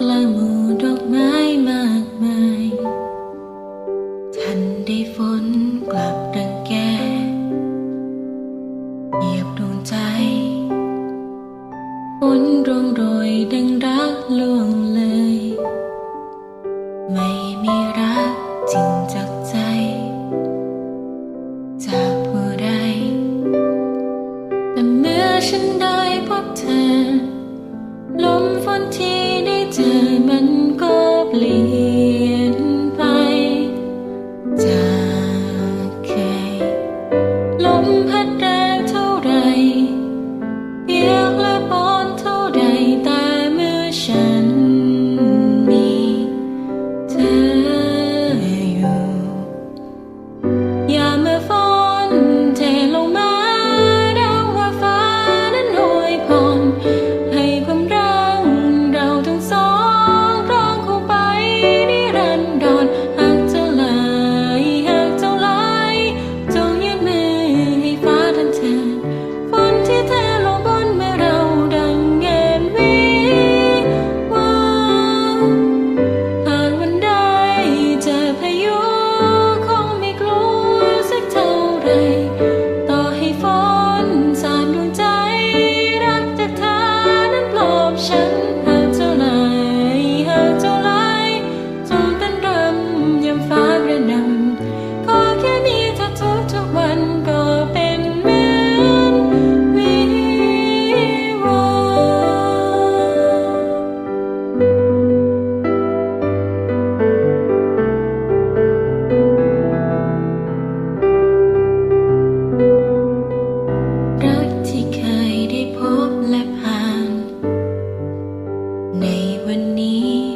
กลางหมู่ดอกไม้มากมาย ทันได้ฝนกลับดังแก่เหยียบดวงใจฝนร่วงโรยดังรักล่วงเลย ไม่มีรักจริงจากใจ จากผู้ใดแต่เมื่อฉันได้พบเธอ ลมฝนที่ vẫn có liền would.